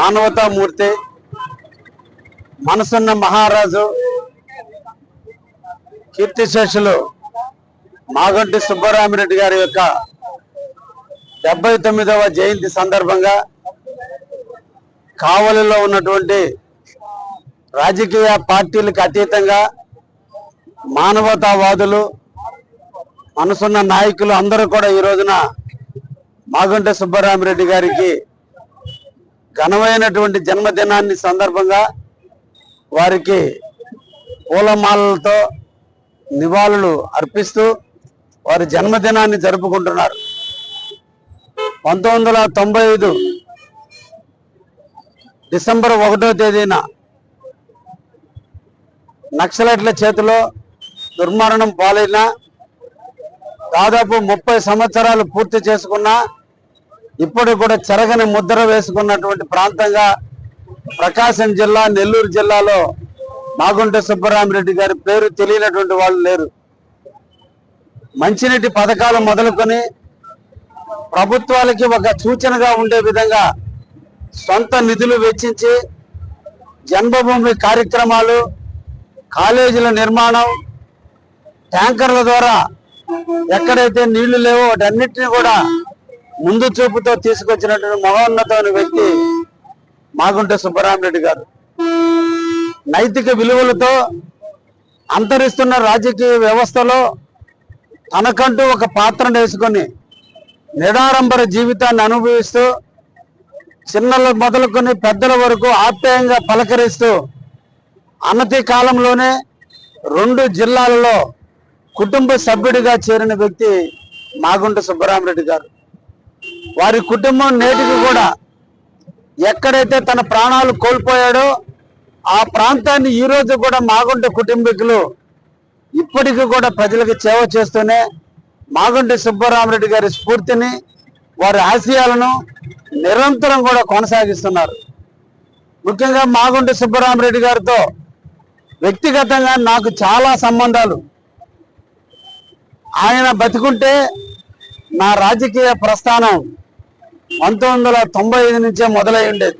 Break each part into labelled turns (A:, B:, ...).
A: మానవతామూర్తి మనసున్న మహారాజు కీర్తిశేషులు మాగంటి సుబ్బరామిరెడ్డి గారి యొక్క డెబ్బై తొమ్మిదవ జయంతి సందర్భంగా కావలిలో ఉన్నటువంటి రాజకీయ పార్టీలకు అతీతంగా మానవతావాదులు మనసున్న నాయకులు అందరూ కూడా ఈ రోజున మాగంటి సుబ్బరామిరెడ్డి గారికి ఘనమైనటువంటి జన్మదినాన్ని సందర్భంగా వారికి పూలమాలలతో నివాళులు అర్పిస్తూ వారి జన్మదినాన్ని జరుపుకుంటున్నారు. పంతొమ్మిది వందల తొంభై ఐదు డిసెంబర్ ఒకటో తేదీన నక్సలైట్ల చేతిలో దుర్మరణం పాలైన దాదాపు ముప్పై సంవత్సరాలు పూర్తి చేసుకున్నా ఇప్పుడు కూడా చెరగని ముద్ర వేసుకున్నటువంటి ప్రాంతంగా ప్రకాశం జిల్లా నెల్లూరు జిల్లాలో మాగుంట సుబ్బరామిరెడ్డి గారి పేరు తెలియనటువంటి వాళ్ళు లేరు. మంచినీటి పథకాలు మొదలుకొని ప్రభుత్వాలకి ఒక సూచనగా ఉండే విధంగా సొంత నిధులు వెచ్చించి జన్మభూమి కార్యక్రమాలు కాలేజీల నిర్మాణం ట్యాంకర్ల ద్వారా ఎక్కడైతే నీళ్ళు లేవో వాటన్నిటిని కూడా ముందు చూపుతో తీసుకొచ్చినటువంటి మహోన్నతమైన వ్యక్తి మాగుంట సుబ్బరామరెడ్డి గారు. నైతిక విలువలతో అంతరిస్తున్న రాజకీయ వ్యవస్థలో తనకంటూ ఒక పాత్రను వేసుకొని నిడారంబర జీవితాన్ని అనుభవిస్తూ చిన్నల మొదలుకొని పెద్దల వరకు ఆప్యాయంగా పలకరిస్తూ అనతి కాలంలోనే రెండు జిల్లాలలో కుటుంబ సభ్యుడిగా చేరిన వ్యక్తి మాగుంట సుబ్బరామరెడ్డి గారు. వారి కుటుంబం నేటికి కూడా ఎక్కడైతే తన ప్రాణాలు కోల్పోయాడో ఆ ప్రాంతాన్ని ఈ రోజు కూడా మాగుంట కుటుంబీకులు ఇప్పటికీ కూడా ప్రజలకు సేవ చేస్తూనే మాగుంట సుబ్బరామరెడ్డి గారి స్ఫూర్తిని వారి ఆశయాలను నిరంతరం కూడా కొనసాగిస్తున్నారు. ముఖ్యంగా మాగుంట సుబ్బరామరెడ్డి గారితో వ్యక్తిగతంగా నాకు చాలా సంబంధాలు. ఆయన బతికుంటే నా రాజకీయ ప్రస్థానం పంతొమ్మిది వందల తొంభై ఐదు నుంచే మొదలై ఉండేది.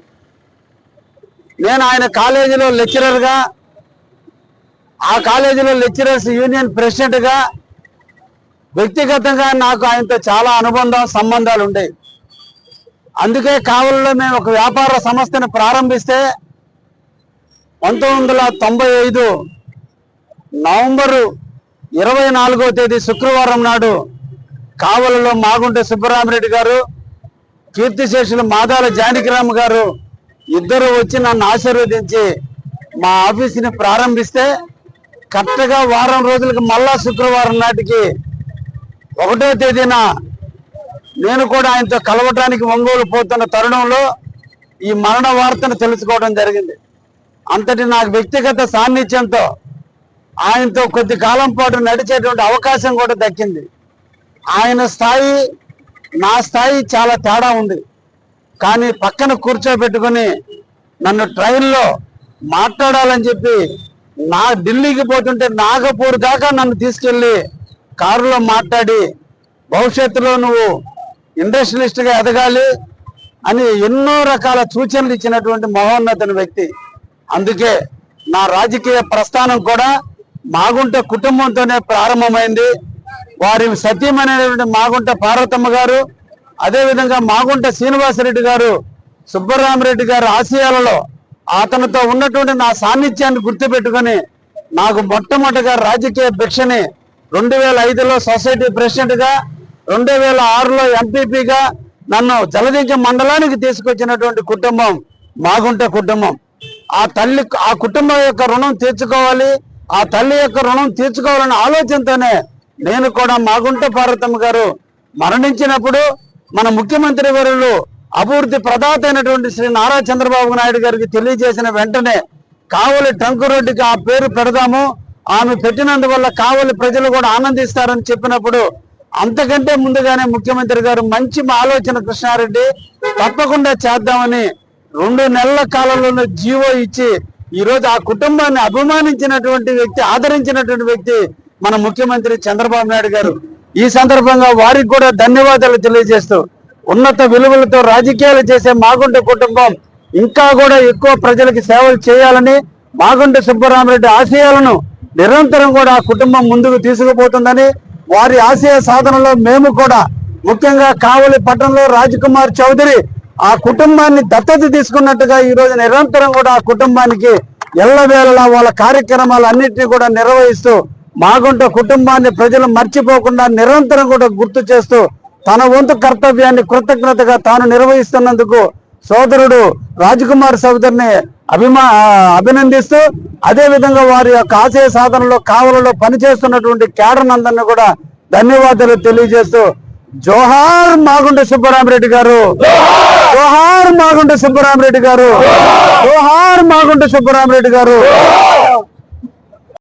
A: నేను ఆయన కాలేజీలో లెక్చరర్గా ఆ కాలేజీలో లెక్చరర్స్ యూనియన్ ప్రెసిడెంట్గా వ్యక్తిగతంగా నాకు ఆయనతో చాలా అనుబంధం సంబంధాలు ఉండేవి. అందుకే కావలిలో మేము ఒక వ్యాపార సంస్థను ప్రారంభిస్తే పంతొమ్మిది వందల తొంభై ఐదు నవంబరు ఇరవై నాలుగో తేదీ శుక్రవారం నాడు కావలలో మాగుంట సుబ్బరామరెడ్డి గారు కీర్తిశేషులు మాదాల జానకిరామ్ గారు ఇద్దరు వచ్చి నన్ను ఆశీర్వదించి మా ఆఫీసుని ప్రారంభిస్తే కరెక్ట్గా వారం రోజులకు మళ్ళా శుక్రవారం నాటికి ఒకటో తేదీన నేను కూడా ఆయనతో కలవటానికి ఒంగోలు పోతున్న తరుణంలో ఈ మరణ వార్తను తెలుసుకోవడం జరిగింది. అంతటి నాకు వ్యక్తిగత సాన్నిధ్యంతో ఆయనతో కొద్ది కాలం పాటు నడిచేటువంటి అవకాశం కూడా దక్కింది. ఆయన స్థాయి నా స్థాయి చాలా తేడా ఉంది. కానీ పక్కన కూర్చోబెట్టుకొని నన్ను ట్రైన్లో మాట్లాడాలని చెప్పి నా ఢిల్లీకి పోతుంటే నాగపూర్ దాకా నన్ను తీసుకెళ్ళి కారులో మాట్లాడి భవిష్యత్తులో నువ్వు ఇండస్ట్రియలిస్ట్గా ఎదగాలి అని ఎన్నో రకాల సూచనలు ఇచ్చినటువంటి మహోన్నతని వ్యక్తి. అందుకే నా రాజకీయ ప్రస్థానం కూడా మాగుంట కుటుంబంతోనే ప్రారంభమైంది. వారి సతీమైనటువంటి మాగుంట పార్వతమ్మ గారు అదేవిధంగా మాగుంట శ్రీనివాసరెడ్డి గారు సుబ్బరామరెడ్డి గారు ఆశయాలలో అతనితో ఉన్నటువంటి నా సాన్నిధ్యాన్ని గుర్తుపెట్టుకొని నాకు మొట్టమొదటిగా రాజకీయ భిక్షని రెండు వేల ఐదులో సొసైటీ ప్రెసిడెంట్గా రెండు వేల ఆరులో ఎంపీపీగా నన్ను జలదింక మండలానికి తీసుకొచ్చినటువంటి కుటుంబం మాగుంట కుటుంబం. ఆ తల్లి ఆ కుటుంబం యొక్క రుణం తీర్చుకోవాలి ఆ తల్లి యొక్క రుణం తీర్చుకోవాలనే ఆలోచనతోనే నేను కూడా మాగుంట పార్వతమ్మ గారు మరణించినప్పుడు మన ముఖ్యమంత్రి వర్యులు అభివృద్ధి ప్రదాత అయినటువంటి శ్రీ నారా చంద్రబాబు నాయుడు గారికి తెలియజేసిన వెంటనే కావలి ట్రంక్ రోడ్డుకి ఆ పేరు పెడదాము. ఆమె పెట్టినందువల్ల కావలి ప్రజలు కూడా ఆనందిస్తారని చెప్పినప్పుడు అంతకంటే ముందుగానే ముఖ్యమంత్రి గారు మంచి ఆలోచన కృష్ణారెడ్డి తప్పకుండా చేద్దామని రెండు నెలల కాలంలోనే జీవో ఇచ్చి ఈ రోజు ఆ కుటుంబాన్ని అభిమానించినటువంటి వ్యక్తి ఆదరించినటువంటి వ్యక్తి మన ముఖ్యమంత్రి చంద్రబాబు నాయుడు గారు. ఈ సందర్భంగా వారికి కూడా ధన్యవాదాలు తెలియజేస్తూ ఉన్నత విలువలతో రాజకీయాలు చేసే మాగుంట కుటుంబం ఇంకా కూడా ఎక్కువ ప్రజలకు సేవలు చేయాలని మాగుంట సుబ్బరామరెడ్డి ఆశయాలను నిరంతరం కూడా ఆ కుటుంబం ముందుకు తీసుకుపోతుందని వారి ఆశయ సాధనలో మేము కూడా ముఖ్యంగా కావలి పట్టణంలో రాజకుమార్ చౌదరి ఆ కుటుంబాన్ని దత్తత తీసుకున్నట్టుగా ఈ రోజు నిరంతరం కూడా ఆ కుటుంబానికి ఎల్లవేళలా వాళ్ళ కార్యక్రమాలు అన్నింటినీ కూడా నిర్వహిస్తూ మాగుంట కుటుంబాన్ని ప్రజలు మర్చిపోకుండా నిరంతరం కూడా గుర్తు చేస్తూ తన వంతు కర్తవ్యాన్ని కృతజ్ఞతగా తాను నిర్వహిస్తున్నందుకు సోదరుడు రాజకుమార్ సోదరిని అభిమా అభినందిస్తూ అదేవిధంగా వారి యొక్క ఆశయ సాధనలో కావలలో పనిచేస్తున్నటువంటి కేడర్ కూడా ధన్యవాదాలు తెలియజేస్తూ జోహార్ మాగుంట సుబ్బరామరెడ్డి గారు. జోహార్ మాగుంట సుబ్బరామరెడ్డి గారు. జోహార్ మాగుంట సుబ్బరామరెడ్డి గారు.